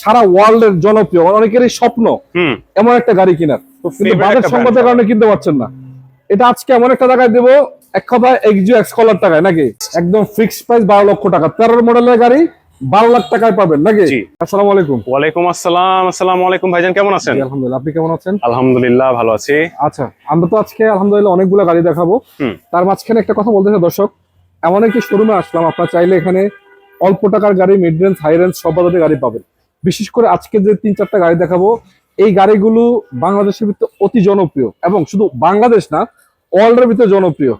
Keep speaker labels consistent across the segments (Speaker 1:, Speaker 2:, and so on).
Speaker 1: সারা world এর জনপ্রিয় অনেকেরই স্বপ্ন এমন একটা গাড়ি কেনার। কিন্তু
Speaker 2: favorite
Speaker 1: বাজেট সংকটের কারণে কিনতে পারছেন না। এটা আজকে এমন একটা টাকায় দেবো এক কথায় এক্সিও এক্স কলার টাকায় নাকি? একদম ফিক্সড প্রাইস বারো লক্ষ টাকা। তেরো মডেলের গাড়ি বারো লাখ টাকায় পাবেন নাকি। আসসালামু আলাইকুম।
Speaker 2: ওয়ালাইকুম আসসালাম আসসালামু আলাইকুম। ভাইজান কেমন আছেন?
Speaker 1: আলহামদুলিল্লাহ। আপনি কেমন আছেন?
Speaker 2: আলহামদুলিল্লাহ ভালো আছি।
Speaker 1: আচ্ছা আমরা তো আজকে আলহামদুলিল্লাহ অনেকগুলো গাড়ি দেখাবো। তার মাঝখানে একটা কথা বলতে চাই দর্শক এমন একটি শোরুমে আসলাম আপনার চাইলে এখানে অল্প টাকার গাড়ি মিড রেঞ্জ হাই রেঞ্জ সব গাড়ি পাবেন। বিশেষ করে আজকে যে তিন চারটা গাড়ি দেখাবো এই গাড়িগুলো বাংলাদেশের ভিতরে অতি জনপ্রিয় এবং শুধু বাংলাদেশ না ওয়ার্ল্ডের ভিতরে জনপ্রিয়।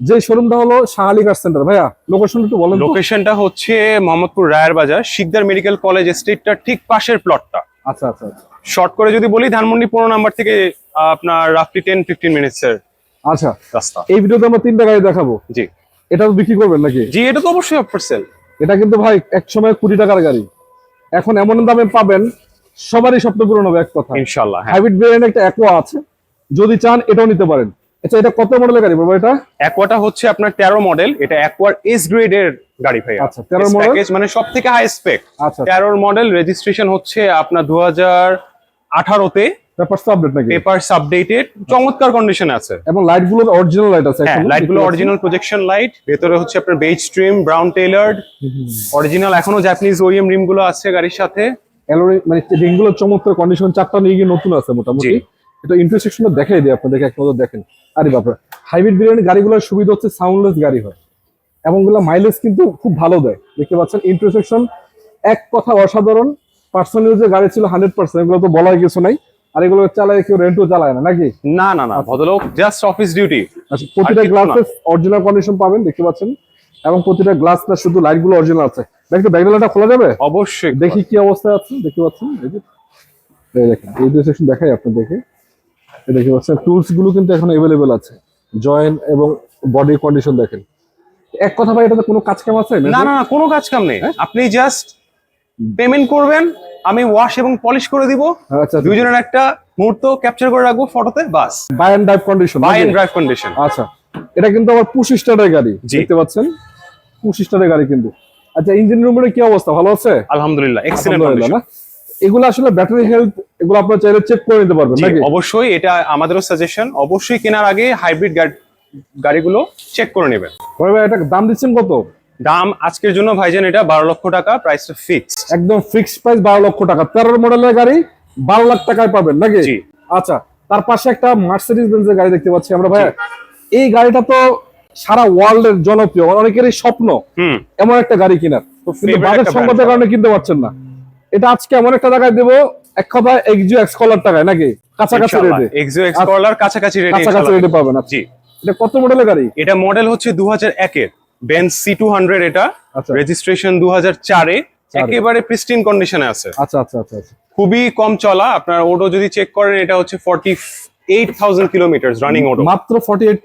Speaker 1: যে শোরুমটা হলো শাহালি কার সেন্টার ভাইয়া লোকেশন একটু বলেন
Speaker 2: লোকেশনটা হচ্ছে মোহাম্মদপুর রায়ের বাজার শিকদার মেডিকেল কলেজ স্ট্রিটটার ঠিক পাশের প্লটটা
Speaker 1: আচ্ছা আচ্ছা আচ্ছা।
Speaker 2: শর্ট করে যদি বলি ধানমন্ডি পনেরো নাম্বার থেকে আপনার রাফলি টেন ফিফটিন মিনিটস এর
Speaker 1: আচ্ছা
Speaker 2: রাস্তা।
Speaker 1: এই ভিডিওতে আমরা তিনটা গাড়ি দেখাবো।
Speaker 2: জি।
Speaker 1: এটা তো বিক্রি করবেন নাকি?
Speaker 2: জি এটা তো অবশ্যই অফ সেল
Speaker 1: এটা কিন্তু ভাই এক সময় কোটি টাকার গাড়ি। এখন এমন দামে পাবেন সবারই স্বপ্ন পূরণ হবে এক কথা।
Speaker 2: ইনশাল্লাহ হ্যাঁ।
Speaker 1: হাইব্রিড ভেরিয়েন্ট একটা অ্যাকোয়া আছে যদি চান এটাও নিতে পারেন। আচ্ছা এটা কত মডেলের গাড়ি বাবা এটা?
Speaker 2: অ্যাকোয়াটা হচ্ছে আপনার তেরো মডেল এটা একোয়ার এস গ্রেড এর গাড়ি ভাই
Speaker 1: আচ্ছা, 13 মডেল
Speaker 2: প্যাকেজ মানে সবথেকে হাই স্পেক
Speaker 1: আচ্ছা
Speaker 2: তেরোর মডেল রেজিস্ট্রেশন হচ্ছে আপনার দু হাজার
Speaker 1: ব্যাপারটা আপডেট নাকি?
Speaker 2: পেপারস আপডেটেড চমৎকার কন্ডিশনে আছে।
Speaker 1: এবং লাইটগুলো অরিজিনাল লাইট আছে
Speaker 2: হ্যাঁ লাইটগুলো অরিজিনাল প্রজেকশন লাইট ভেতরে হচ্ছে আপনার beige stream brown tailored original এখনও জাপানিজ ওইএম রিমগুলো আছে গাড়ির সাথে।
Speaker 1: অ্যালোরি মানে রিংগুলো চমৎকার কন্ডিশন চারটা নিয়ে নতুন আছে মোটামুটি। এটা ইন্টারসেকশনটা দেখাই দিই আপনাদের এক নজর দেখেন। আরে বাপরে হাইব্রিড ভেরিয়েন্ট গাড়িগুলোর সুবিধা হচ্ছে সাউন্ডলেস গাড়ি হয়। এবংগুলো মাইলেজ কিন্তু খুব ভালো দেয়। দেখতে পাচ্ছেন ইন্টারসেকশন এক কথা অসাধারণ। পার্সোনাল ইউজের গাড়ি ছিল হান্ড্রেড পার্সেন্ট এগুলো তো বলার কিছু নাই। আর এগুলো চালায় কেউ রেন্টও চালায় না নাকি?
Speaker 2: না না না ভদ্রলোক জাস্ট অফিস ডিউটি
Speaker 1: আচ্ছা প্রতিটা। গ্লাসের অরিজিনাল কন্ডিশন পাবেন দেখতে পাচ্ছেন। এবং প্রতিটা গ্লাসটা শুধু লাইটগুলো অরিজিনাল আছে। দেখতে ব্যাকগ্রাউন্ডটা খোলা যাবে?
Speaker 2: অবশ্যই।
Speaker 1: দেখি কি অবস্থায় আছে দেখতে পাচ্ছেন? এই দেখেন এই দুই সেকশন দেখাই আপনার দেখে এই দেখতে পাচ্ছেন টুলসগুলো কিন্তু এখন অ্যাভেলেবেল আছে। জয়েন্ট এবং বডি কন্ডিশন দেখেন। এক কথা ভাই এটাতে কোনো কাজ কাম আছে?
Speaker 2: না না না কোনো কাজ কাম নেই।
Speaker 1: হ্যাঁ?
Speaker 2: আপনি জাস্ট পেমেন্ট করবেন আমি ওয়াশ এবং পলিশ করে দিব।
Speaker 1: আচ্ছা
Speaker 2: দুইজনের একটা মুহূর্ত ক্যাপচার করে রাখব ফটোতে বাস।
Speaker 1: Buy and drive condition
Speaker 2: buy and drive condition
Speaker 1: আচ্ছা এটা কিন্তু আবার পুশ স্টারের গাড়ি। দেখতে পাচ্ছেন? পুশ স্টারের গাড়ি কিন্তু। আচ্ছা ইঞ্জিন রুমের কি অবস্থা ভালো আছে?
Speaker 2: আলহামদুলিল্লাহ এক্সিলেন্ট
Speaker 1: আলহামদুলিল্লাহ না? এগুলো আসলে ব্যাটারি হেলথ এগুলো আপনারা চাইলে চেক করে নিতে পারবেন নাকি?
Speaker 2: অবশ্যই এটা আমাদেরও সাজেশন অবশ্যই কেনার আগে হাইব্রিড গাড়িগুলো চেক করে নেবেন।
Speaker 1: ভাই ভাই এটা দাম দিচ্ছেন কত?
Speaker 2: দাম আজকের জন্য ভাইজান এটা বারো লক্ষ টাকা প্রাইসটা ফিক্স
Speaker 1: একদম ফিক্সড প্রাইস বারো লক্ষ টাকা। তেরো মডেলের গাড়ি বারো লাখ টাকায় পাবেন নাকি?
Speaker 2: জি।
Speaker 1: আচ্ছা তার পাশে একটা মার্সিডিজ বেঞ্জের গাড়ি দেখতে পাচ্ছি আমরা ভাই এই গাড়িটা তো সারা ওয়ার্ল্ড এর জনপ্রিয় অনেকেরই স্বপ্ন
Speaker 2: হুম।
Speaker 1: এমন একটা গাড়ি কেনার। কিন্তু বাজেট সংকটের কারণে কিনতে পারছেন না। এটা আজকে এমন একটা টাকায় দেবো এক কথায় এক্সিও এক্স কলার টাকায় নাকি? কাছাকাছি রেটে
Speaker 2: এক্সিও এক্সপ্লোরার কাছাকাছি রেটে
Speaker 1: কাছাকাছি রেটে পাবেন আচ্ছা।
Speaker 2: জি।
Speaker 1: এটা কত মডেলের গাড়ি?
Speaker 2: এটা মডেল হচ্ছে দু হাজার একের। বেন সি টু হান্ড্রেড এটা রেজিস্ট্রেশন দু হাজার চারে একেবারে প্রিস্টিন কন্ডিশনে আছে।
Speaker 1: আচ্ছা আচ্ছা আচ্ছা আচ্ছা।
Speaker 2: খুবই কম চলা। আপনার ওডো যদি চেক করেন এটা হচ্ছে forty eight thousand kilometre running odo
Speaker 1: মাত্র forty eight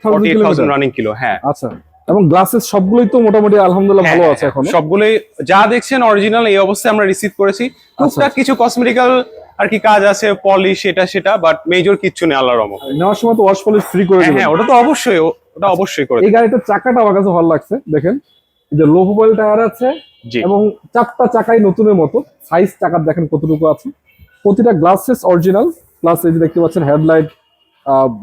Speaker 1: thousand
Speaker 2: running kilo হ্যাঁ।
Speaker 1: আচ্ছা। এবং গ্লাসেস সবগুলোই তো মোটামুটি আলহামদুলিল্লাহ ভালো
Speaker 2: হ্যাঁ,
Speaker 1: আছে এখন।
Speaker 2: সবগুলোই যা দেখছেন অরিজিনাল এই অবস্থায় আমরা রিসিভ করেছি।
Speaker 1: আচ্ছা।
Speaker 2: টুকটাক কিছু কসমেটিক্যাল আর কি কাজ আছে পলিশ এটা সেটা বাট মেজর কিচ্ছু নেই আল্লাহর রহমত।
Speaker 1: নেওয়ার সময় তো ওয়াশ পলিশ ফ্রি করে
Speaker 2: হ্যাঁ হ্যাঁ ওটা তো অবশ্যই। ও- ওটা অবশ্যই করে
Speaker 1: এই গাড়িটার চাকাটা আমার কাছে ভালো লাগছে দেখেন যে লো প্রোফাইল টায়ার আছে এবং চারটা চাকাই নতুনের মতো সাইজ চাকার দেখেন কতটুকু আছে প্রতিটা গ্লাসেস অরিজিনাল প্লাস এই যে দেখতে পাচ্ছেন হেডলাইট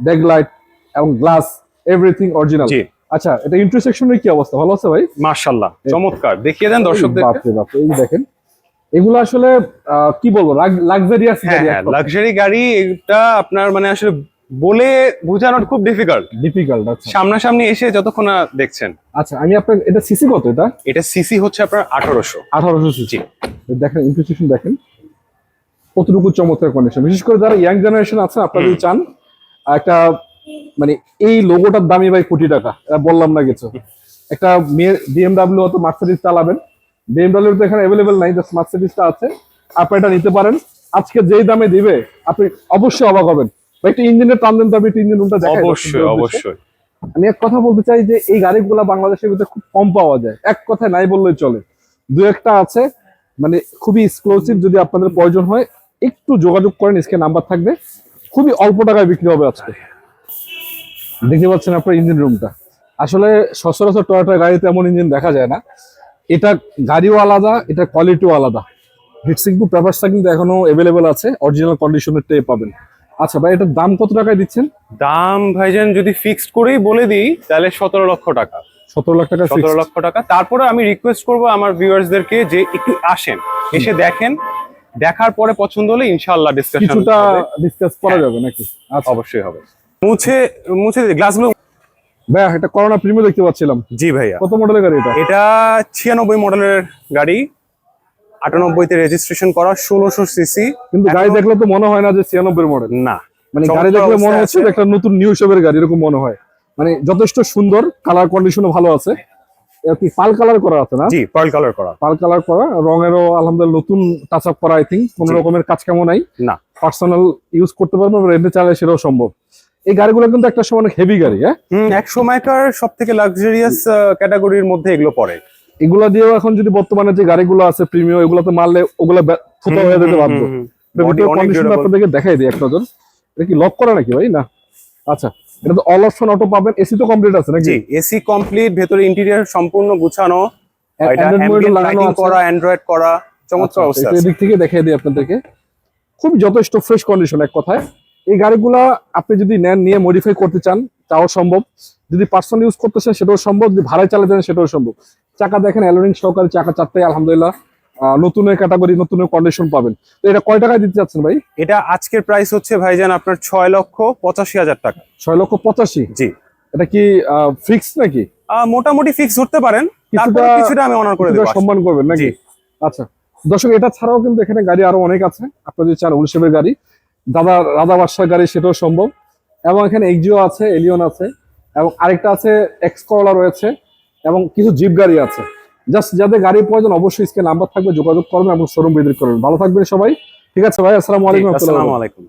Speaker 1: ব্যাক লাইট এবং গ্লাস এভরিথিং অরিজিনাল আচ্ছা এটা ইন্টারসেকশনের কি অবস্থা? ভালো আছে ভাই?
Speaker 2: মার্শাল্লাহ চমৎকার। দেখিয়ে দেন দর্শকদের
Speaker 1: বাপরে বাপ এই দেখেন এগুলো আসলে আহ, কি বলব লাক্সারিয়াস
Speaker 2: হ্যাঁ হ্যাঁ লাক্সারি গাড়ি এটা আপনার মানে আসলে বলে বোঝানো খুব ডিফিকাল্ট
Speaker 1: ডিফিকাল্ট আচ্ছা।
Speaker 2: সামনাসামনি এসে যতক্ষণ না দেখছেন।
Speaker 1: আচ্ছা আমি আপনার এটা সিসি কত এটা?
Speaker 2: এটা সিসি হচ্ছে আপনার আঠারোশো।
Speaker 1: আঠারোশো সিসি দেখেন ইন্টারসেকশন দেখেন। কতটুকু চমৎকার কন্ডিশন বিশেষ করে যারা ইয়াং জেনারেশন আছে আপনারা যদি চান একটা মানে এই লোগোটার দামই ভাই কোটি টাকা। এটা বললাম না কিছু। একটা বিএমডাব্লিউ অত মার্সিডিজ চালাবেন। বিএমডাব্লিউ তো এখানে অ্যাভেলেবেল নাই জাস্ট মার্সিডিজটা আছে। আপনি এটা নিতে পারেন। আজকে যেই দামে দিবে আপনি অবশ্যই অবাক হবেন। একটা ইঞ্জিনের টান দেন তো আমি ইঞ্জিন রুমটা দেখাই
Speaker 2: অবশ্যই অবশ্যই।
Speaker 1: আমি এক কথা বলতে চাই যে এই গাড়িগুলো বাংলাদেশের ভিতরে খুব কম পাওয়া যায়। এক কথায় নাই বললেই চলে। দু একটা আছে মানে খুবই এক্সক্লুসিভ যদি আপনাদের প্রয়োজন হয় একটু যোগাযোগ করেন স্ক্রিন নাম্বার থাকবে। খুবই অল্প টাকায় বিক্রি হবে আজকে। দেখতে পাচ্ছেন আপনার ইঞ্জিন রুমটা। আসলে সচরাচর টয়োটা গাড়িতে এমন ইঞ্জিন দেখা যায় না। এটা গাড়িও আলাদা এটা কোয়ালিটিও আলাদা। হিটসিং পেপারসটা কিন্তু এখনও অ্যাভেলেবেল আছে অরিজিনাল কন্ডিশনেরটাই পাবেন। আচ্ছা ভাই এটার দাম কত টাকায় দিচ্ছেন?
Speaker 2: দাম ভাইজান যদি ফিক্সড করেই বলে দিই তাহলে সতেরো লক্ষ টাকা।
Speaker 1: সতেরো লাখ টাকা
Speaker 2: সতেরো লক্ষ টাকা। তারপরে আমি রিকোয়েস্ট করব আমার ভিউয়ার্সদেরকে যে একটু আসেন এসে দেখেন। দেখার পরে পছন্দ হলে ইনশাআল্লাহ ডিসকাশন
Speaker 1: কিছুটা ডিসকাস করা যাবে নাকি? আচ্ছা।
Speaker 2: অবশ্যই হবে। মুছে মুছে গ্লাসগুলো
Speaker 1: ভাইয়া এটা করোনা প্রিমিয়ার দেখতে পাচ্ছিলাম।
Speaker 2: জি ভাইয়া।
Speaker 1: কত মডেলের গাড়ি এটা?
Speaker 2: এটা ছিয়ানব্বই মডেলের গাড়ি। আটানব্বইতে রেজিস্ট্রেশন করা ষোলোশো সিসি
Speaker 1: কিন্তু গাড়ি দেখলে তো মনে হয় না যে ছিয়ানব্বই মডেল
Speaker 2: না।
Speaker 1: মানে গাড়ি দেখলে মনে হচ্ছে। একটা নতুন নিউ শেপের গাড়ি এরকম মনে হয়। মানে যথেষ্ট সুন্দর কালার কন্ডিশনও ভালো আছে। কি পাল কালার করা আছে না?
Speaker 2: জি পার্ল কালার করা।
Speaker 1: পাল কালার করা রঙেরও আলহামদুলিল্লাহ নতুন টাচ আপ করা আই থিঙ্ক কোনো রকমের কাজ কেমন নাই।
Speaker 2: না।
Speaker 1: পার্সোনাল ইউজ করতে পারব রেন্টে চাইলে সেটাও সম্ভব। এই গাড়িগুলো কিন্তু একটা সময় অনেক হেভি গাড়ি হ্যাঁ?
Speaker 2: এক সময়কার সব থেকে লাক্সারিয়াস ক্যাটাগরির মধ্যে এগুলো পড়ে।
Speaker 1: এগুলা দিয়েও এখন যদি বর্তমানে যে গাড়িগুলো আছে প্রিমিয়াম এগুলোতে মারলে ওগুলা ফুটো হয়ে যেতে বাধ্য। কন্ডিশন আপনাদেরকে দেখাই দিই এক নজর এটা কি লক করা নাকি ভাই? না। আচ্ছা এটা তো অল অপশন অটো পাবেন এসি তো কমপ্লিট আছে নাকি?
Speaker 2: এসি কমপ্লিট ভেতরে ইন্টেরিয়র সম্পূর্ণ গুছানো। করা অ্যান্ড্রয়েড করা চমৎকার
Speaker 1: আচ্ছা,
Speaker 2: অবস্থা
Speaker 1: এদিক থেকে দেখাই দিই আপনাদেরকে। খুব যথেষ্ট ফ্রেশ কন্ডিশন এক কথায়। এই গাড়িগুলা আপনি যদি নেন নিয়ে মডিফাই করতে চান তাও সম্ভব। যদি পার্সোনাল ইউজ করতে চান সেটাও সম্ভব। যদি ভাড়ায় চালাতে চান সেটাও সম্ভব। চাকা দেখেন অ্যালোরিং সহকারে চাকা চারটাই আলহামদুলিল্লাহ নতুনের ক্যাটাগরি নতুনের কন্ডিশন পাবেন। তো এটা কয় টাকায় দিতে চাচ্ছেন ভাই?
Speaker 2: এটা আজকের প্রাইস হচ্ছে ভাইজান আপনার ছয় লক্ষ পঁচাশি হাজার টাকা।
Speaker 1: ছয় লক্ষ পঁচাশি?
Speaker 2: জি।
Speaker 1: এটা কি ফিক্স নাকি?
Speaker 2: মোটামুটি ফিক্স ধরতে পারেন তারপরে কিছুটা আমি অনার করে দেবো
Speaker 1: সম্মান করবেন নাকি? আচ্ছা দর্শক এটা ছাড়াও কিন্তু এখানে গাড়ি আরও অনেক আছে। আপনার যদি চান উলশেপের গাড়ি দাদা রাধা বাদশার গাড়ি সেটাও সম্ভব। এবং এখানে এক্সিও আছে এলিয়ন আছে এবং আরেকটা আছে এক্স করলা রয়েছে। এবং কিছু জিপ গাড়ি আছে। জাস্ট যাদের গাড়ির প্রয়োজন অবশ্যই স্ক্রিন নাম্বার থাকবে, যোগাযোগ করবেন এবং শোরুম ভিজিট করবেন। ভালো থাকবেন সবাই। ঠিক আছে ভাই, আসসালামু আলাইকুম।
Speaker 2: আসসালামু আলাইকুম।